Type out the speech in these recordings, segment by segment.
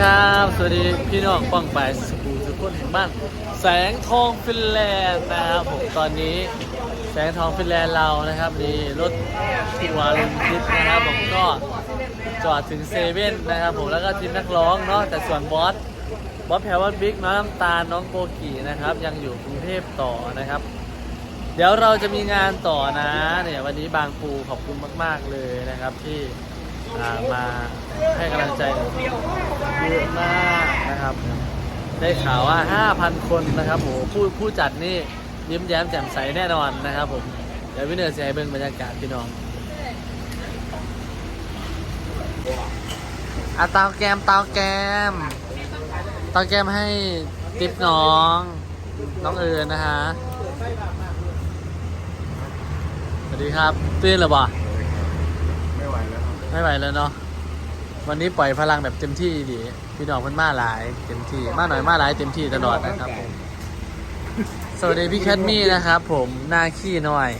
ครับ สวัสดีพี่น้องป้องไปายสกูทุกคนแห่งบ้านแสงทองฟินแลนด์นะครับผมตอนนี้แสงทองฟินแลนด์เรานะครับมีรถทัวร์ลงคลิปนะครับผมก็จอดถึงเซเว่นนะครับผมแล้วก็ทีมนักร้องเนาะแต่ส่วนบอสบอสแพรวัตบิ๊กน้องน้ำตาลน้องโกกีนะครับ ยังอยู่กรุงเทพต่อนะครับ เดี๋ยวเราจะมีงานต่อนะเนี่ยวันนี้บางปูขอบคุณมาก ๆเลยนะครับที่ มาให้กำลังใจเยอะมากนะครับ ได้ข่าวว่า 5,000 คนนะครับโหผู้ผู้จัดนี่ยิ้มแย้มแจ่มใสแน่นอนนะครับผม เดี๋ยววินเนอร์จะให้เบิ่งบรรยากาศพี่น้องอะเตาแกมเตาแกมเตาแกมให้ติปน้อง น้องเอิญนะฮะสวัสดีครับ ตื่นหรือเปล่า ไหวแล้วครับไม่ไหวแล้วเนาะวันนี้ปล่อยพลังแบบเต็มที่ดีพี่น้องเพิ่นมาหลาย เต็มที่มาหน่อยมาหลายเต็มที่ตลอดนะครับผมสวัสดีพี่แคทมี่นะครับผมหน้าขี้หน่อย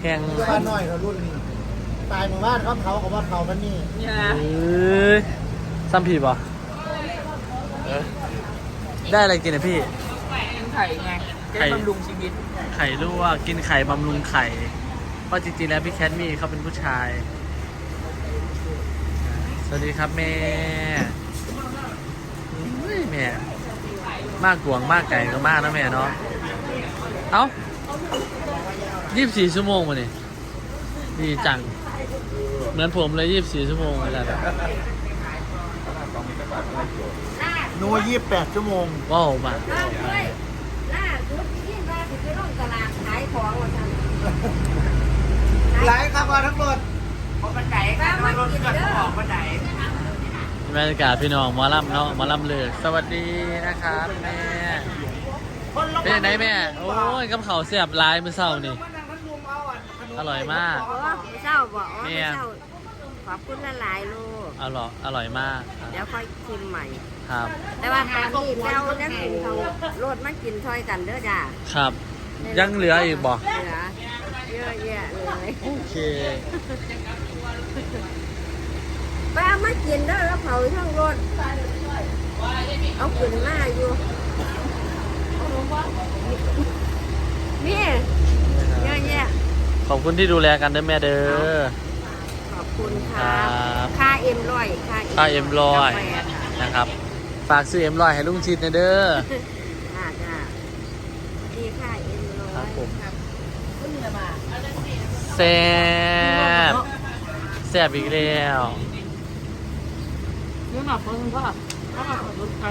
แข่งบ้านน้อยเขารุ่นนี้ตายหมู่บ้านเขาเขากับว่าเขามันนี่เอ้ยซ้ำผีป่ะได้อะไรกินอะพี่กินไข่ไงจะไข่ได้บำรุงชีวิต ไข่ลวกกินไข่บำรุงไข่เพราะจริงๆแล้วพี่แคทมี่เขาเป็นผู้ชายส วัสดีครับแม่เฮ้ยแม่ มากกวงมากไก่ก็มากนะแม่เนาะ เอ้ายี่สิบสี่ชั่วโมงมาเนี่ยดีจัง เหมือนผมเลยยี่สิบสี่ชั่วโมงเหมือนกันนัวยี่สิบแปดชั่วโมงว้าวมาล่าด้วยล่าสุดที่ว่าสิไปลงตลาดขายของว่าซั่นหลายครับว่าทั้งหมด เพราะบันไดค่ะแต่ว่ารถเกิดออกบันไดบรรยากาศพี่น้องหมอลำเนาะหมอลำเลือกสวัสดีนะครับแม่เป็นยังไงแม่ โอ้ยกับเขาวเสียบลายมือเศร้านี่ อร่อยมาก โอ้ไม่เศร้าบอกอ๋อเนี่ไม่ย เศร้าขอบคุณละหลายลูกอร่อยอร่อยมากครับเดี๋ยวค่อยชิมใหม่ ครับ แต่ว่าตอนนี้เราจะกินเขาโลดมากินถ้อยกันเด้อจ้าครับ ยังเหลืออีกบ่เหลือเยอะแยะเลยโอเค ไปเอามากินเด้อแล้วเผาทั้งรถเอากินมาอยู่นี่เยอะแยะขอบคุณที่ดูแลกันเด้อแม่เด้อ ขอบคุณคครัรับบค่าเอ็มร้อยค่าเอ็มร้อยกาแฟค่ะนะครับ ฝากซื้อเอ็มลอยให้ลุงชิดนะเด้อค่ะจ้าดีค่าเอ็มร้อยครับผมขึ้นเลยมาแซ่บ แซ่บอีกแล้วนี่หนักเพิ่งว่าถ้าหนักรถไฟ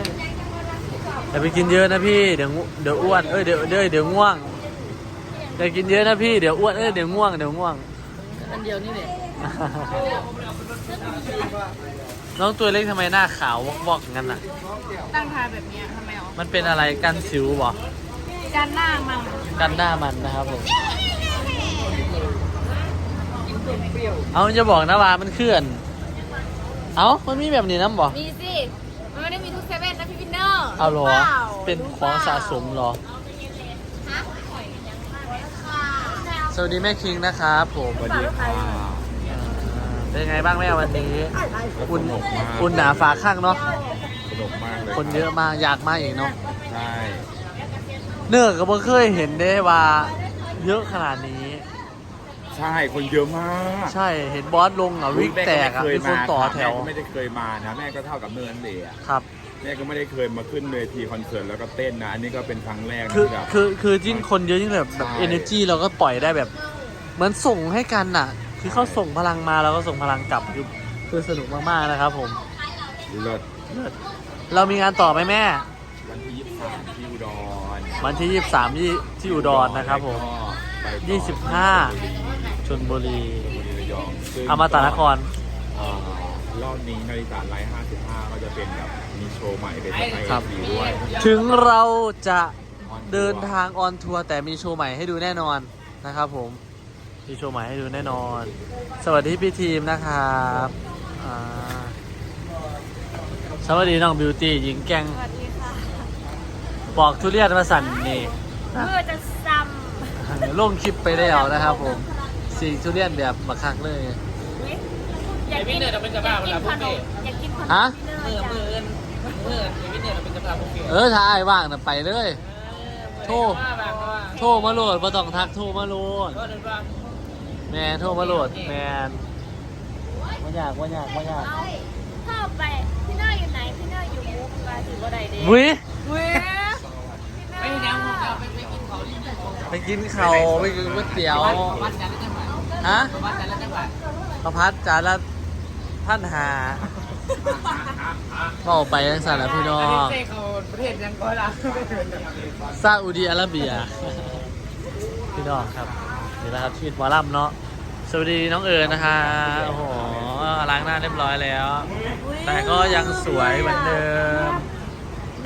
อย่าไปกินเยอะนะพี่เดี๋ยวงูเดี๋ยวอ้วนเอ้ยเดี๋ยวเดี๋ยวเดี๋ยวง่วงอย่ากินเยอะนะพี่เดี๋ยวอ้วนเอ้ยเดี๋ยวง่วงเดี๋ยวง่วง อันเดียวนี่แหละน้องตัวเล็กทำไมหน้าขาววอกๆงั้นน่ะ ตั้งทาแบบเนี้ยทำไมอ๋อมันเป็นอะไรกันสิวบ่การหน้ามัน กันหน้ามันนะครับผม เอาจะบอกนะว่ามันเคลื่อน เอามันมีแบบนี้น้ำบ่มีสิ มันไม่ได้มีทุกเซเว่นนะพี่วินเนอร์เอาเหรอปล่เป็นของสะสมเหรอ สวัสดีแม่คิงนะครับผมสวัสดีค่ะอ่าเป็นไงบ้างแม่วันนี้อุ่นอุ่นหนาฝาข้างเนาะสนุกมากเลยคนเยอะมากอยากมาอีกเนาะใช่เนื้อก็บ่เคยเห็นได้ว่า เยอะขนาดนี้ ใช่คนเยอะมากใช่เห็นบอสลงอะวิ่งแตกอะม่มีคนต่อแถวแม่ก็ไม่ได้เคยมานะ แม่ก็เท่ากับเนินเลยอะครับแม่ก็ไม่ได้เคยมาขึ้นเวทีคอนเสิร์ตแล้วก็เต้นนะ อันนี้ก็เป็นครั้งแรกนะคือแบบคือคือยิ่งคนเยอะยิ่งแบบแบบใช่ energy เราก็ปล่อยได้แบบ เหมือนส่งให้กันน่ะ คือเขาส่งพลังมาเราก็ส่งพลังกลับคือคือสนุกมากๆนะครับผมเลิศเรามีงานต่อไหมแม่ วันที่ยี่สิบสามที่อุดรวันที่23ที่ที่อุดรนะครับผมแล้วก็ไปต่อ25 ชนบุรีชลบุรีระยองซึ่งอมตะนคร เอ่อรอบนี้นาฬิกาไลท์55 ก็จะเป็นแบบมีโชว์ใหม่เป็นสไตล์ครับ ดีด้วยถึงเราจะเดินทางออนทัวร์แต่มีโชว์ใหม่ให้ดูแน่นอนนะครับผม มีโชว์ใหม่ให้ดูแน่นอน สวัสดีพี่ทีมนะครับอ่าสวัสดีน้องบิวตี้หญิงแกงสวัสดีค่ะปอกทุเรียนมาสั่นนี่ เพื่อจะซ้ลงคลิปไปแล้วนะครับผม สีทุเรียนแบบบักคักเลยำอยากกินอยากกินขนมอยากกินขนมฮะมือมือเออถ้าไอ้ายว่างน่ะไปเลย โทรโทรมาโหลดบ่ต้องทักโทรมาโหลดแมนโทรมาโหลดแมนว่ายากว่ายากว่ายากเอาเข้าไปพี่เนอร์อยู่ไหนพี่เนอร์อยู่มุกมาถือว่าใดเด้วิเว้ยไม่ยังผมจะไปไปกินเขาที่ไปกินข้าวไปกินก๋วยเตี๋ยววัดจันทร์แล้วจังหวัด ฮะวัดจันทร์แล้วจังหวัดข้าวพัดจานละพันหาก็ไปทั้งสารพี่น้องเซ่เขาประเทศยังก็ละซาอุดีอาระเบีย พี่น้องครับนี่แหละครับชีวิตหมอลำเนาะสวัสดีน้องเอิญนะคะโอ้โหล้างหน้าเรียบร้อยแล้ว แต่ก็ยังสวยเหมือนเดิม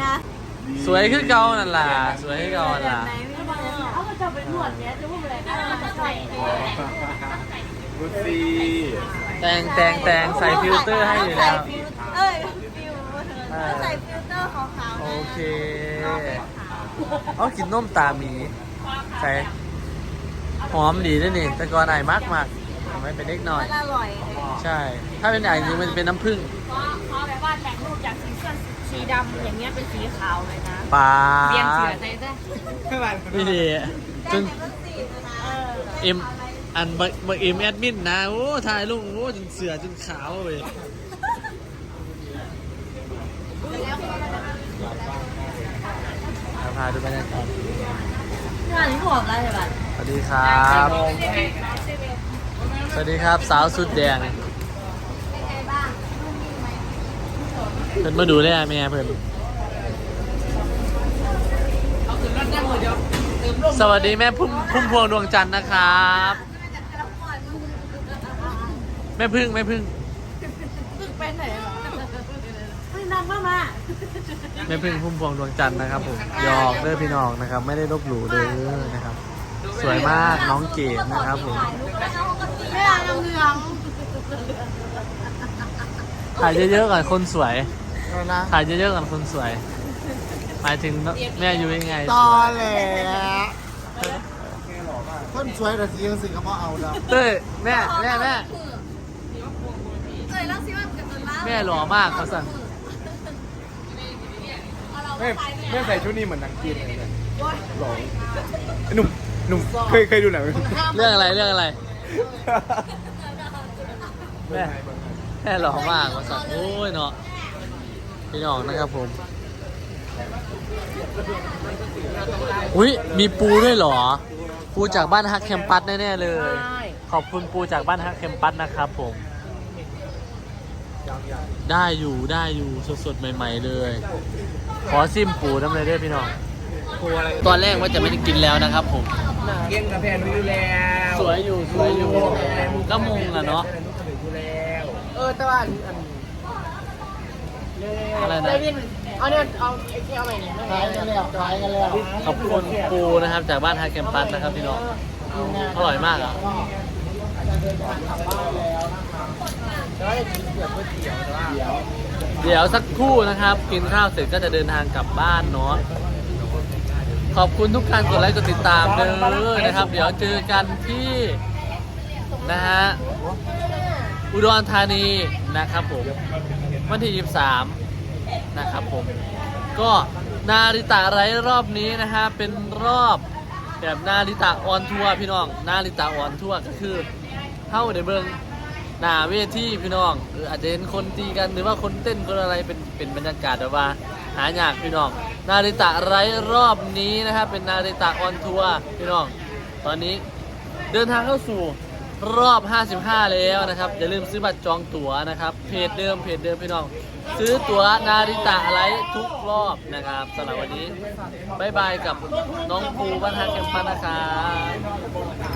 นะสวยขึ้นเก่านั่นล่ะสวยขึ้นเก่านั่นล่ะไหนไม่มาเอามาจับไปนวดเนี้ยจะพูดอะไรนะใส่กุซี่แต่งแต่งแต่งใส่ฟิลเตอร์ให้อยู่แล้ว เอ้ยฟิลใส่ฟิลเตอร์ขาวๆโอเคเอากินนมตาหมีใส่หอมดีด้วยนี่ แต่ก่อนไอ้มากมากทำให้เป็นเล็กหน่อยมันอร่อยเลยใช่ ถ้าเป็นไอ้จริงมันจะเป็นน้ำผึ้งเพราะเพราะแบบว่าแต่งรูปจากสีเสื้อสีดำอย่างเงี้ยเป็นสีขาวเลยนะปลาเปลี่ยนเสือใส่ซะนี่ดีจน เอ็มอันบักบักเอ็มแอดมินนะโอ้ถ่ายลงโอ้จนเสือจนขาวเว้ยพาดูบรรยากาศงานนี้บอกอะไรแบบสวัสดีครับ สวัสดีครับสาวสุดแดงเพิ่นมาดูแลแม่เพิ่น สวัสดีแม่พุ่มพุ่มพวงดวงจันทร์นะครับ แม่พึ่งแม่พึ่งเป็นไหนหรอไม่นำมามาแม่พึ่งพุ่มพวงดวงจันทร์นะครับผมหยอกเด้อพี่น้องนะครับ ไม่ได้ลบหลู่เด้อนะครับ สวยมากน้องเกดนะครับผมไม่เอาน้ำเหลืองถ่ายเยอะๆก่อนคนสวยถ่ายเยอะๆก่อนคนสวยหมายถึงแม่อยู่ยังไงตอแหล คนสวยแต่สียังสิเขาเอาดอกเต้ยแม่แม่แม่ เอ้ยแล้วสิว่าจะเป็นร้านแม่หล่อมากเขาสั่งไม่ไม่ใส่ชุดนี้เหมือนนางจีนเลยเนี่ยหล่อหนุ่มหนุ่มเคยเคยดูหนังไหมเรื่องอะไรเรื่องอะไร แม่ แม่หล่อมากเขาสั่งโอ้ยเนาะพี่น้องนะครับผม อุ้ยมีปูด้วยเหรอ ปูจากบ้านฮักแคมปัสแน่ๆเลยขอบคุณปูจากบ้านฮักแคมปัสนะครับผม ได้อยู่ได้อยู่สดๆใหม่ ๆ เลย ขอซิมปูน้ำเลยด้วยพี่น้องปูอะไรตอนแรกว่าจะไม่ได้กินแล้วนะครับผม เก่งกับแพนดูแล้วสวยอยู่สวยอยู่ก็มงอะเนาะดูแล้วเออแต่ว่าอัน อันอะไรนะได้วินเอาเนี่ยเอาไอ้แค่เอาใหม่เนี่ยขายกันแล้วขายกันแล้วขอบคุณปูนะครับ จากบ้านฮาแคมปัสนะครับพี่น้อง อร่อยมากอะแต่ว่าจะกินเกือบก๋วยเตี๋ยวแต่ว่าเดี๋ยวสักครู่นะครับ กินข้าวเสร็จก็จะเดินทางกลับบ้านเนาะขอบคุณทุกการกดไลค์กดติดตามเด้อนะครับ เดี๋ยวเจอกันที่นะฮะอุดรธานีนะครับผม วันที่ 23 นะครับผม ก็นาริตะไรรอบนี้นะฮะ เป็นรอบแบบนาริตะออนทัวร์พี่น้องนาริตะออนทัวร์ก็คือเข้าในเบิงหน้าเวทีพี่น้องเอออาจจะเห็นคนตีกันหรือว่าคนเต้นคนอะไรเป็นเป็นบรรยากาศแบบว่าหายากพี่น้อง นาริตะไรรอบนี้นะครับเป็นนาริตะออนทัวร์พี่น้อง ตอนนี้เดินทางเข้าสู่ รอบ 55 แล้วนะครับ อย่าลืมซื้อบัตรจองตั๋วนะครับ เพจเดิมเพจเดิมพี่น้อง ซื้อตั๋วนาริตะอะไรทุกรอบนะครับสำหรับวันนี้บายบายกับน้องภูบ้านฮักแคมปันนะครับ